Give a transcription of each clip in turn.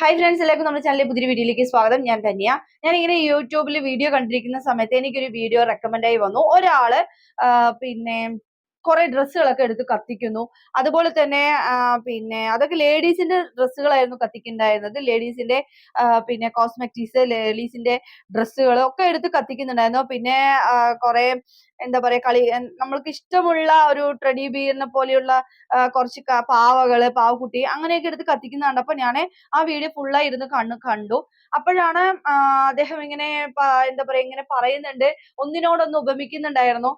Hi friends എല്ലാവർക്കും നമ്മുടെ ചാനലിലെ പുതിയ വീഡിയോയിലേക്ക് സ്വാഗതം. ഞാൻ തന്നെയാ. ഞാൻ ഇങ്ങനെ യൂട്യൂബിൽ വീഡിയോ കണ്ടിരിക്കുന്ന സമയത്ത് എനിക്കൊരു വീഡിയോ റെക്കമെൻഡ് ആയി വന്നു. ഒരാൾ പിന്നെ കുറെ ഡ്രസ്സുകളൊക്കെ എടുത്ത് കത്തിക്കുന്നു. അതുപോലെ തന്നെ പിന്നെ അതൊക്കെ ലേഡീസിന്റെ ഡ്രസ്സുകളായിരുന്നു കത്തിക്കുന്നുണ്ടായിരുന്നത്. ലേഡീസിന്റെ പിന്നെ കോസ്മെറ്റിക്സ് ലേഡീസിന്റെ ഡ്രസ്സുകൾ ഒക്കെ എടുത്ത് കത്തിക്കുന്നുണ്ടായിരുന്നു. പിന്നെ കുറെ എന്താ പറയാ കളി നമ്മൾക്ക് ഇഷ്ടമുള്ള ഒരു ട്രെഡി ബിയറിനെ പോലെയുള്ള കുറച്ച് പാവകൾ പാവക്കുട്ടി അങ്ങനെയൊക്കെ എടുത്ത് കത്തിക്കുന്ന കണ്ടപ്പോ ഞാൻ ആ വീഡിയോ ഫുള്ളായി ഇരുന്ന് കണ്ണു കണ്ടു. അപ്പോഴാണ് അദ്ദേഹം ഇങ്ങനെ എന്താ പറയാ ഇങ്ങനെ പറയുന്നുണ്ട്. ഒന്നിനോടൊന്ന് ഉപമിക്കുന്നുണ്ടായിരുന്നു.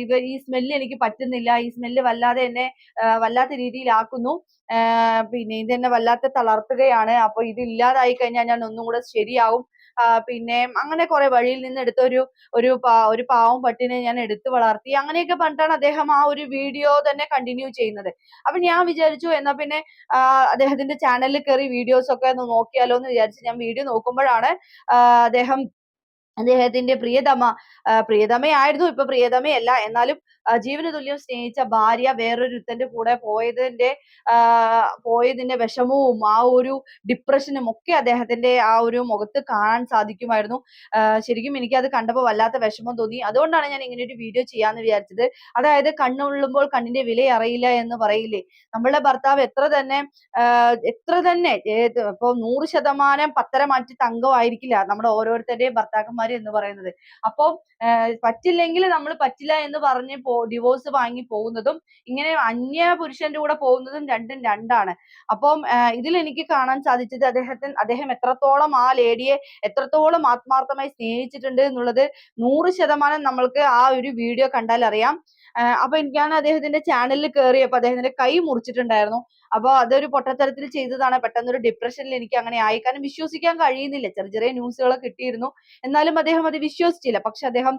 ഇവ ഈ സ്മെല്ല് എനിക്ക് പറ്റുന്നില്ല. ഈ സ്മെല്ല് വല്ലാതെ എന്നെ വല്ലാത്ത രീതിയിലാക്കുന്നു. പിന്നെ പിന്നെ ഇതെന്നെ വല്ലാത്ത തളർത്തുകയാണ്. അപ്പൊ ഇത് ഇല്ലാതായി കഴിഞ്ഞാൽ ഞാൻ ഒന്നും കൂടെ ശരിയാവും. പിന്നെ അങ്ങനെ കുറെ വഴിയിൽ നിന്ന് എടുത്ത ഒരു ഒരു ഒരു പാവം പട്ടിനെ ഞാൻ എടുത്തു വളർത്തി. അങ്ങനെയൊക്കെ പറഞ്ഞിട്ടാണ് അദ്ദേഹം ആ ഒരു വീഡിയോ തന്നെ കണ്ടിന്യൂ ചെയ്യുന്നത്. അപ്പൊ ഞാൻ വിചാരിച്ചു എന്നാ പിന്നെ അദ്ദേഹത്തിന്റെ ചാനലിൽ കയറി വീഡിയോസ് ഒക്കെ ഒന്ന് നോക്കിയാലോ എന്ന് വിചാരിച്ച് ഞാൻ വീഡിയോ നോക്കുമ്പോഴാണ് അദ്ദേഹം അദ്ദേഹത്തിന്റെ പ്രിയതമ പ്രിയതമയായിരുന്നു ഇപ്പൊ പ്രിയതമയല്ല. എന്നാലും ജീവന് തുല്യം സ്നേഹിച്ച ഭാര്യ വേറൊരുത്തന്റെ കൂടെ പോയതിന്റെ പോയതിന്റെ വിഷമവും ആ ഒരു ഡിപ്രഷനും ഒക്കെ അദ്ദേഹത്തിന്റെ ആ ഒരു മുഖത്ത് കാണാൻ സാധിക്കുമായിരുന്നു. ശരിക്കും എനിക്ക് അത് കണ്ടപ്പോൾ വല്ലാത്ത വിഷമം തോന്നി. അതുകൊണ്ടാണ് ഞാൻ ഇങ്ങനെ ഒരു വീഡിയോ ചെയ്യാന്ന് വിചാരിച്ചത്. അതായത് കണ്ണുള്ളുമ്പോൾ കണ്ണിന്റെ വില അറിയില്ല എന്ന് പറയില്ലേ? നമ്മളുടെ ഭർത്താവ് എത്ര തന്നെ എത്ര തന്നെ ഇപ്പൊ നൂറ് ശതമാനം പത്തര മാറ്റി തങ്കമായിരിക്കില്ല നമ്മുടെ ഓരോരുത്തരുടെയും ഭർത്താക്കന്മാര് എന്ന് പറയുന്നത്. അപ്പം പറ്റില്ലെങ്കിൽ നമ്മൾ പറ്റില്ല എന്ന് പറഞ്ഞ് പോ ഡിവോഴ്സ് വാങ്ങി പോകുന്നതും ഇങ്ങനെ അന്യ പുരുഷന്റെ കൂടെ പോകുന്നതും രണ്ടും രണ്ടാണ്. അപ്പം ഇതിൽ എനിക്ക് കാണാൻ സാധിച്ചത് അദ്ദേഹത്തിന് അദ്ദേഹം എത്രത്തോളം ആ ലേഡിയെ എത്രത്തോളം ആത്മാർത്ഥമായി സ്നേഹിച്ചിട്ടുണ്ട് എന്നുള്ളത് നൂറ് ശതമാനം നമ്മൾക്ക് ആ ഒരു വീഡിയോ കണ്ടാൽ അറിയാം അപ്പൊ ഞാൻ അദ്ദേഹത്തിന്റെ ചാനലിൽ കയറിയപ്പോ അദ്ദേഹത്തിന്റെ കൈ മുറിച്ചിട്ടുണ്ടായിരുന്നു. അപ്പൊ അതൊരു പൊട്ടത്തരത്തിൽ ചെയ്തതാണ്. പെട്ടെന്ന് ഒരു ഡിപ്രഷനിൽ എനിക്ക് അങ്ങനെ ആയി. കാരണം വിശ്വസിക്കാൻ കഴിയുന്നില്ല. ചെറിയ ചെറിയ ന്യൂസുകളൊക്കെ കിട്ടിയിരുന്നു. എന്നാലും അദ്ദേഹം അത് വിശ്വസിച്ചില്ല. പക്ഷെ അദ്ദേഹം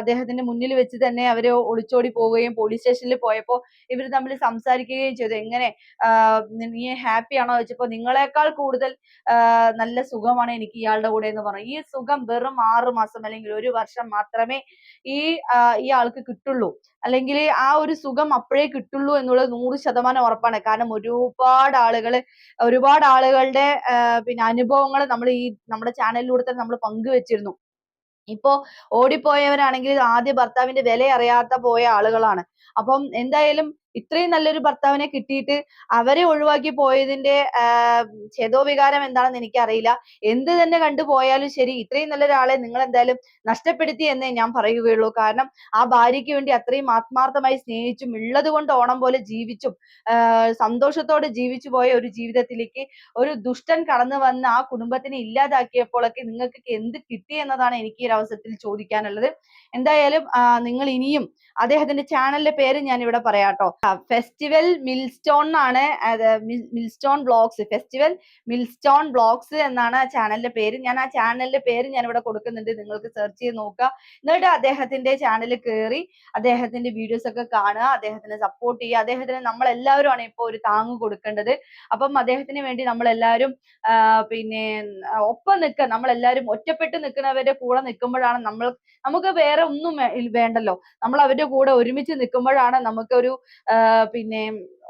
അദ്ദേഹത്തിന്റെ മുന്നിൽ വെച്ച് തന്നെ അവർ ഒളിച്ചോടി പോവുകയും പോലീസ് സ്റ്റേഷനിൽ പോയപ്പോൾ ഇവർ തമ്മിൽ സംസാരിക്കുകയും ചെയ്തു. എങ്ങനെ നീ ഹാപ്പി ആണോ ചോദിച്ചപ്പോൾ നിങ്ങളെക്കാൾ കൂടുതൽ നല്ല സുഖമാണ് എനിക്ക് ഇയാളുടെ കൂടെ എന്ന് പറഞ്ഞു. ഈ സുഖം വെറും ആറ് മാസം അല്ലെങ്കിൽ ഒരു വർഷം മാത്രമേ ഈ ഈ ആൾക്ക് കിട്ടുള്ളൂ. അല്ലെങ്കിൽ ആ ഒരു സുഖം അപ്പോഴേ കിട്ടുള്ളൂ എന്നുള്ളത് നൂറ് ശതമാനം ഉറപ്പാണ്. കാരണം ഒരുപാട് ആളുകൾ ഒരുപാട് ആളുകളുടെ പിന്നെ അനുഭവങ്ങൾ നമ്മൾ ഈ നമ്മുടെ ചാനലിലൂടെ തന്നെ നമ്മൾ പങ്കുവെച്ചിരുന്നു. ഇപ്പോ ഓടിപ്പോയവരാണെങ്കിൽ ആദ്യ ഭർത്താവിന്റെ വില അറിയാത്ത പോയ ആളുകളാണ്. അപ്പം എന്തായാലും ഇത്രയും നല്ലൊരു ഭർത്താവിനെ കിട്ടിയിട്ട് അവരെ ഒഴിവാക്കി പോയതിന്റെ ചേതോവികാരം എന്താണെന്ന് എനിക്കറിയില്ല. എന്ത് തന്നെ കണ്ടുപോയാലും ശരി ഇത്രയും നല്ലൊരാളെ നിങ്ങൾ എന്തായാലും നഷ്ടപ്പെടുത്തി എന്നേ ഞാൻ പറയുകയുള്ളൂ. കാരണം ആ ഭാര്യയ്ക്ക് വേണ്ടി അത്രയും ആത്മാർത്ഥമായി സ്നേഹിച്ചും ഉള്ളത് കൊണ്ട് ഓണം പോലെ ജീവിച്ചും സന്തോഷത്തോടെ ജീവിച്ചു പോയ ഒരു ജീവിതത്തിലേക്ക് ഒരു ദുഷ്ടൻ കടന്നു വന്ന് ആ കുടുംബത്തിനെ ഇല്ലാതാക്കിയപ്പോഴൊക്കെ നിങ്ങൾക്ക് എന്ത് കിട്ടി എന്നതാണ് എനിക്ക് ഈ ഒരു അവസരത്തിൽ ചോദിക്കാനുള്ളത്. എന്തായാലും നിങ്ങൾ ഇനിയും അദ്ദേഹത്തിന്റെ ചാനലിന്റെ പേര് ഞാൻ ഇവിടെ പറയാട്ടോ ഫെസ്റ്റിവൽ മിൽസ്റ്റോൺ എന്നാണ് milestone vlogs festival milestone vlogs എന്നാണ് ആ ചാനലിന്റെ പേര്. ഞാൻ ആ ചാനലിന്റെ പേര് ഞാൻ ഇവിടെ കൊടുക്കുന്നുണ്ട്. നിങ്ങൾക്ക് സെർച്ച് ചെയ്ത് നോക്കുക. എന്നിട്ട് അദ്ദേഹത്തിന്റെ ചാനൽ കയറി അദ്ദേഹത്തിന്റെ വീഡിയോസ് ഒക്കെ കാണുക അദ്ദേഹത്തിനെ സപ്പോർട്ട് ചെയ്യുക. അദ്ദേഹത്തിന് നമ്മൾ എല്ലാവരുമാണ് ഇപ്പോൾ ഒരു താങ്ങ് കൊടുക്കേണ്ടത്. അപ്പം അദ്ദേഹത്തിന് വേണ്ടി നമ്മൾ എല്ലാവരും പിന്നെ ഒപ്പം നിൽക്കുക നമ്മൾ എല്ലാവരും ഒറ്റപ്പെട്ട് നിൽക്കുന്നവരുടെ കൂടെ നിൽക്കുമ്പോഴാണ് നമ്മൾ നമുക്ക് വേറെ ഒന്നും വേണ്ടല്ലോ. നമ്മൾ അവരുടെ കൂടെ ഒരുമിച്ച് നിൽക്കുമ്പോഴാണ് നമുക്കൊരു ആ, പിന്നെ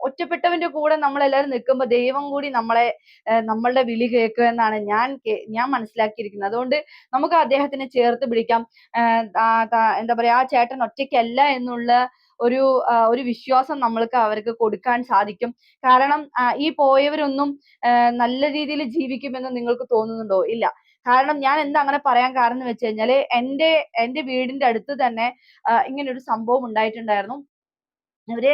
ഒറ്റപ്പെട്ടവന്റെ കൂടെ നമ്മൾ എല്ലാവരും നിൽക്കുമ്പോൾ ദൈവം കൂടി നമ്മളെ നമ്മളുടെ വിളി കേൾക്കുക എന്നാണ് ഞാൻ ഞാൻ മനസ്സിലാക്കിയിരിക്കുന്നത്. അതുകൊണ്ട് നമുക്ക് അദ്ദേഹത്തിനെ ചേർത്ത് പിടിക്കാം. എന്താ പറയാ ആ ചേട്ടൻ ഒറ്റയ്ക്കല്ല എന്നുള്ള ഒരു ഒരു വിശ്വാസം നമ്മൾക്ക് അവർക്ക് കൊടുക്കാൻ സാധിക്കും. കാരണം ഈ പോയവരൊന്നും നല്ല രീതിയിൽ ജീവിക്കുമെന്ന് നിങ്ങൾക്ക് തോന്നുന്നുണ്ടോ? ഇല്ല. കാരണം ഞാൻ എന്താ അങ്ങനെ പറയാൻ കാരണം വെച്ച് കഴിഞ്ഞാൽ എന്റെ എന്റെ വീടിന്റെ അടുത്ത് തന്നെ ഇങ്ങനെ ഒരു സംഭവം ഉണ്ടായിട്ടുണ്ടായിരുന്നു. ഇവർ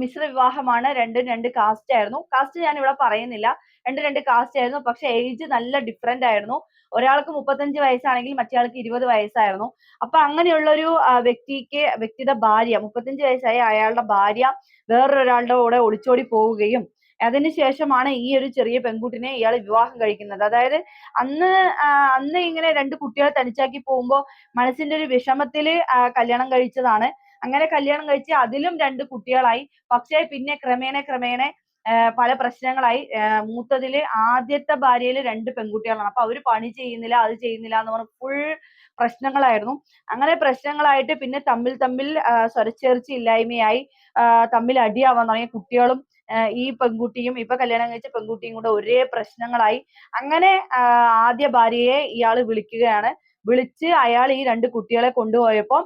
മിശ്ര വിവാഹമാണ് രണ്ടും രണ്ട് കാസ്റ്റ് ആയിരുന്നു. കാസ്റ്റ് ഞാൻ ഇവിടെ പറയുന്നില്ല. രണ്ടും രണ്ട് കാസ്റ്റ് ആയിരുന്നു. പക്ഷെ ഏജ് നല്ല ഡിഫറെന്റ് ആയിരുന്നു. ഒരാൾക്ക് മുപ്പത്തഞ്ച് വയസ്സാണെങ്കിൽ മറ്റേയാൾക്ക് ഇരുപത് വയസ്സായിരുന്നു. അപ്പൊ അങ്ങനെയുള്ള ഒരു വ്യക്തിക്ക് വ്യക്തിയുടെ ഭാര്യ മുപ്പത്തഞ്ച് വയസ്സായ അയാളുടെ ഭാര്യ വേറൊരാളുടെ കൂടെ ഒളിച്ചോടി പോവുകയും അതിനുശേഷമാണ് ഈ ഒരു ചെറിയ പെൺകുട്ടിനെ ഇയാൾ വിവാഹം കഴിക്കുന്നത്. അതായത് അന്ന് അന്ന് ഇങ്ങനെ രണ്ട് കുട്ടികളെ തനിച്ചാക്കി പോകുമ്പോ മനസ്സിന്റെ ഒരു വിഷമത്തിൽ കല്യാണം കഴിച്ചതാണ്. അങ്ങനെ കല്യാണം കഴിച്ച് അതിലും രണ്ട് കുട്ടികളായി. പക്ഷേ പിന്നെ ക്രമേണ ക്രമേണ പല പ്രശ്നങ്ങളായി. മൂത്തതിൽ ആദ്യത്തെ ഭാര്യയിൽ രണ്ട് പെൺകുട്ടികളാണ്. അപ്പൊ അവർ പണി ചെയ്യുന്നില്ല അത് ചെയ്യുന്നില്ല എന്ന് പറഞ്ഞ ഫുൾ പ്രശ്നങ്ങളായിരുന്നു. അങ്ങനെ പ്രശ്നങ്ങളായിട്ട് പിന്നെ തമ്മിൽ തമ്മിൽ സ്വരച്ചേർച്ച ഇല്ലായ്മയായി തമ്മിൽ അടിയാവാൻ തുടങ്ങി. കുട്ടികളും ഈ പെൺകുട്ടിയും ഇപ്പൊ കല്യാണം കഴിച്ച പെൺകുട്ടിയും കൂടെ ഒരേ പ്രശ്നങ്ങളായി. അങ്ങനെ ആദ്യ ഭാര്യയെ ഇയാൾ വിളിക്കുകയാണ്. വിളിച്ച് അയാൾ ഈ രണ്ട് കുട്ടികളെ കൊണ്ടുപോയപ്പോ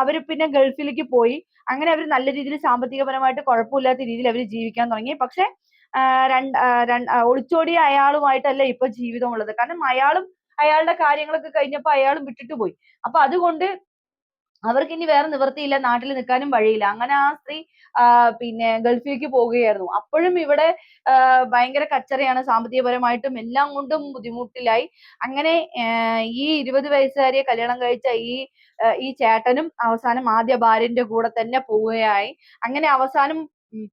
അവർ പിന്നെ ഗൾഫിലേക്ക് പോയി. അങ്ങനെ അവർ നല്ല രീതിയിൽ സാമ്പത്തികപരമായിട്ട് കുഴപ്പമില്ലാത്ത രീതിയിൽ അവർ ജീവിക്കാൻ തുടങ്ങി. പക്ഷെ ഒളിച്ചോടിയ അയാളുമായിട്ടല്ല ഇപ്പൊ ജീവിതമുള്ളത് കാരണം അയാളും അയാളുടെ കാര്യങ്ങളൊക്കെ കഴിഞ്ഞപ്പോൾ അയാളും വിട്ടിട്ട് പോയി. അപ്പൊ അതുകൊണ്ട് അവർക്ക് ഇനി വേറെ നിവൃത്തിയില്ല നാട്ടിൽ നിൽക്കാനും വഴിയില്ല. അങ്ങനെ ആ സ്ത്രീ പിന്നെ ഗൾഫിലേക്ക് പോവുകയായിരുന്നു അപ്പോഴും ഇവിടെ ഭയങ്കര കച്ചറയാണ് സാമ്പത്തികപരമായിട്ടും എല്ലാം കൊണ്ടും ബുദ്ധിമുട്ടിലായി. അങ്ങനെ ഈ ഇരുപത് വയസ്സുകാരിയെ കല്യാണം കഴിച്ച ഈ ഈ ചേട്ടനും അവസാനം ആദ്യ ഭാര്യന്റെ കൂടെ തന്നെ പോവുകയായി. അങ്ങനെ അവസാനം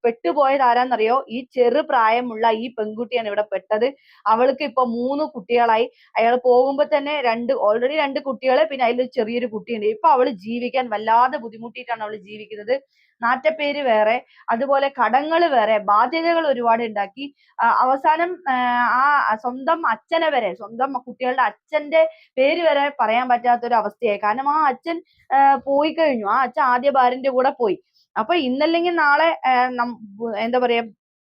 പെട്ടുപോയത് ആരാന്നറിയോ ഈ ചെറു പ്രായമുള്ള ഈ പെൺകുട്ടിയാണ് ഇവിടെ പെട്ടത്. അവൾക്ക് ഇപ്പൊ മൂന്ന് കുട്ടികളായി. അയാൾ പോകുമ്പോ തന്നെ രണ്ട് ഓൾറെഡി രണ്ട് കുട്ടികളെ പിന്നെ അതിൽ ചെറിയൊരു കുട്ടിയുണ്ട്. ഇപ്പൊ അവൾ ജീവിക്കാൻ വല്ലാതെ ബുദ്ധിമുട്ടിയിട്ടാണ് അവൾ ജീവിക്കുന്നത്. നാറ്റപ്പേര് വേറെ അതുപോലെ കടങ്ങൾ വേറെ ബാധ്യതകൾ ഒരുപാട് ഉണ്ടാക്കി. അവസാനം ആ സ്വന്തം അച്ഛനെ വരെ സ്വന്തം കുട്ടികളുടെ അച്ഛന്റെ പേര് വരെ പറയാൻ പറ്റാത്ത ഒരു അവസ്ഥയായി കാരണം ആ അച്ഛൻ പോയി കഴിഞ്ഞു ആ അച്ഛൻ ആദ്യ ഭാര്യന്റെ കൂടെ പോയി. അപ്പൊ ഇന്നല്ലെങ്കിൽ നാളെ എന്താ പറയാ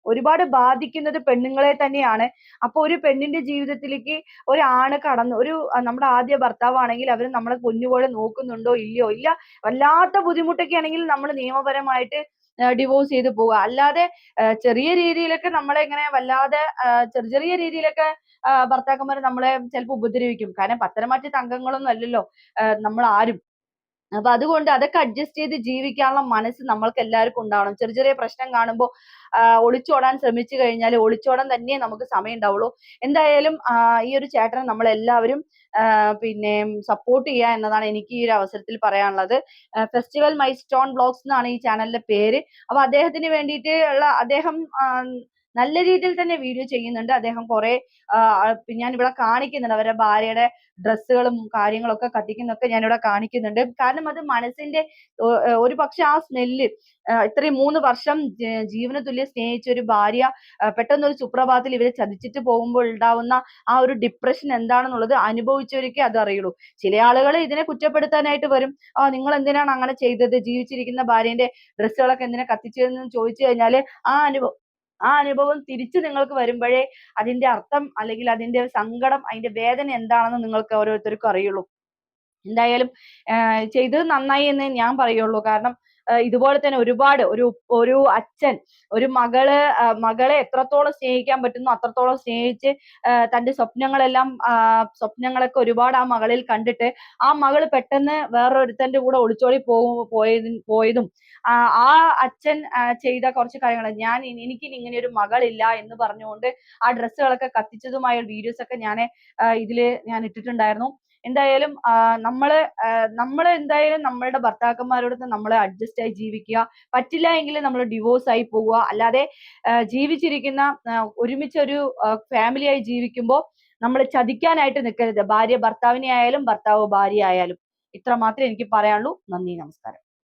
ഒരുപാട് ബാധിക്കുന്നത് പെണ്ണുങ്ങളെ തന്നെയാണ്. അപ്പൊ ഒരു പെണ്ണിന്റെ ജീവിതത്തിലേക്ക് ഒരാണ് കടന്നു ഒരു നമ്മുടെ ആദ്യ ഭർത്താവാണെങ്കിൽ അവർ നമ്മളെ കുഞ്ഞുപോലെ നോക്കുന്നുണ്ടോ ഇല്ലയോ ഇല്ല വല്ലാത്ത ബുദ്ധിമുട്ടൊക്കെ ആണെങ്കിൽ നമ്മൾ നിയമപരമായിട്ട് ഡിവോഴ്സ് ചെയ്ത് പോവുക. അല്ലാതെ ചെറിയ രീതിയിലൊക്കെ നമ്മളെ ഇങ്ങനെ വല്ലാതെ ചെറിയ ചെറിയ രീതിയിലൊക്കെ ഭർത്താക്കന്മാർ നമ്മളെ ചിലപ്പോൾ ഉപദ്രവിക്കും. കാരണം പത്തരമാറ്റി തങ്കങ്ങളൊന്നും അല്ലല്ലോ നമ്മൾ ആരും. അപ്പൊ അതുകൊണ്ട് അതൊക്കെ അഡ്ജസ്റ്റ് ചെയ്ത് ജീവിക്കാനുള്ള മനസ്സ് നമ്മൾക്ക് എല്ലാവർക്കും ഉണ്ടാവണം. ചെറിയ ചെറിയ പ്രശ്നം കാണുമ്പോൾ ഒളിച്ചോടാൻ ശ്രമിച്ചു കഴിഞ്ഞാൽ ഒളിച്ചോടാൻ തന്നെ നമുക്ക് സമയം ഉണ്ടാവുള്ളൂ. എന്തായാലും ഈ ഒരു ചേട്ടനെ നമ്മൾ എല്ലാവരും പിന്നെ സപ്പോർട്ട് ചെയ്യുക എന്നതാണ് എനിക്ക് ഈ ഒരു അവസരത്തിൽ പറയാനുള്ളത്. ഫെസ്റ്റിവൽ മൈ സ്റ്റോൺ ബ്ലോഗ്സ് എന്നാണ് ഈ ചാനലിന്റെ പേര്. അപ്പൊ അദ്ദേഹത്തിന് വേണ്ടിയിട്ട് ഉള്ള അദ്ദേഹം നല്ല രീതിയിൽ തന്നെ വീഡിയോ ചെയ്യുന്നുണ്ട്. അദ്ദേഹം കുറെ ഞാൻ ഇവിടെ കാണിക്കുന്നുണ്ട്. അവരുടെ ഭാര്യയുടെ ഡ്രസ്സുകളും കാര്യങ്ങളൊക്കെ കത്തിക്കുന്നൊക്കെ ഞാൻ ഇവിടെ കാണിക്കുന്നുണ്ട്. കാരണം അത് മനസ്സിന്റെ ഒരു പക്ഷെ ആ സ്മെല്ല് ഇത്രയും മൂന്ന് വർഷം ജീവന തുല്യം സ്നേഹിച്ച ഒരു ഭാര്യ പെട്ടെന്ന് ഒരു സുപ്രഭാതത്തിൽ ഇവരെ ചതിച്ചിട്ട് പോകുമ്പോൾ ഉണ്ടാവുന്ന ആ ഒരു ഡിപ്രഷൻ എന്താണെന്നുള്ളത് അനുഭവിച്ചവർക്കേ അത് അറിയുള്ളൂ. ചില ആളുകൾ ഇതിനെ കുറ്റപ്പെടുത്താനായിട്ട് വരും. ആ നിങ്ങൾ എന്തിനാണ് അങ്ങനെ ചെയ്തത്? ജീവിച്ചിരിക്കുന്ന ഭാര്യന്റെ ഡ്രസ്സുകളൊക്കെ എന്തിനാ കത്തിച്ചതെന്ന് ചോദിച്ചു കഴിഞ്ഞാൽ ആ അനുഭവം ആ അനുഭവം തിരിച്ചു നിങ്ങൾക്ക് വരുമ്പോഴേ അതിന്റെ അർത്ഥം അല്ലെങ്കിൽ അതിന്റെ സങ്കടം അതിന്റെ വേദന എന്താണെന്ന് നിങ്ങൾക്ക് ഓരോരുത്തർക്കും അറിയുള്ളൂ. എന്തായാലും ചെയ്തത് നന്നായി എന്ന് ഞാൻ പറയുള്ളൂ. കാരണം ഇതുപോലെ തന്നെ ഒരുപാട് ഒരു ഒരു അച്ഛൻ ഒരു മകൾ മകളെ എത്രത്തോളം സ്നേഹിക്കാൻ പറ്റുന്നു അത്രത്തോളം സ്നേഹിച്ച് തന്റെ സ്വപ്നങ്ങളെല്ലാം സ്വപ്നങ്ങളൊക്കെ ഒരുപാട് ആ മകളിൽ കണ്ടിട്ട് ആ മകൾ പെട്ടെന്ന് വേറൊരുത്തന്റെ കൂടെ ഒളിച്ചോടി പോകും പോയതും പോയതും ആ അച്ഛൻ ചെയ്ത കുറച്ച് കാര്യങ്ങൾ ഞാൻ എനിക്ക് ഇങ്ങനെ ഒരു മകളില്ല എന്ന് പറഞ്ഞുകൊണ്ട് ആ ഡ്രസ്സുകളൊക്കെ കത്തിച്ചതുമായ വീഡിയോസ് ഒക്കെ ഞാൻ ഇതിൽ ഞാൻ ഇട്ടിട്ടുണ്ടായിരുന്നു. എന്തായാലും നമ്മൾ നമ്മൾ എന്തായാലും നമ്മളുടെ ഭർത്താക്കന്മാരോട് നമ്മൾ അഡ്ജസ്റ്റ് ആയി ജീവിക്കുക. പറ്റില്ല എങ്കിൽ നമ്മൾ ഡിവോഴ്സ് ആയി പോവുക. അല്ലാതെ ജീവിച്ചിരിക്കുന്ന ഒരുമിച്ച് ഒരു ഫാമിലി ആയി ജീവിക്കുമ്പോൾ നമ്മൾ ചതിക്കാനായിട്ട് നിൽക്കരുത് ഭാര്യ ഭർത്താവിനെ ആയാലും ഭർത്താവ് ഭാര്യ ആയാലും. ഇത്ര മാത്രമേ എനിക്ക് പറയാനുള്ളൂ. നന്ദി നമസ്കാരം.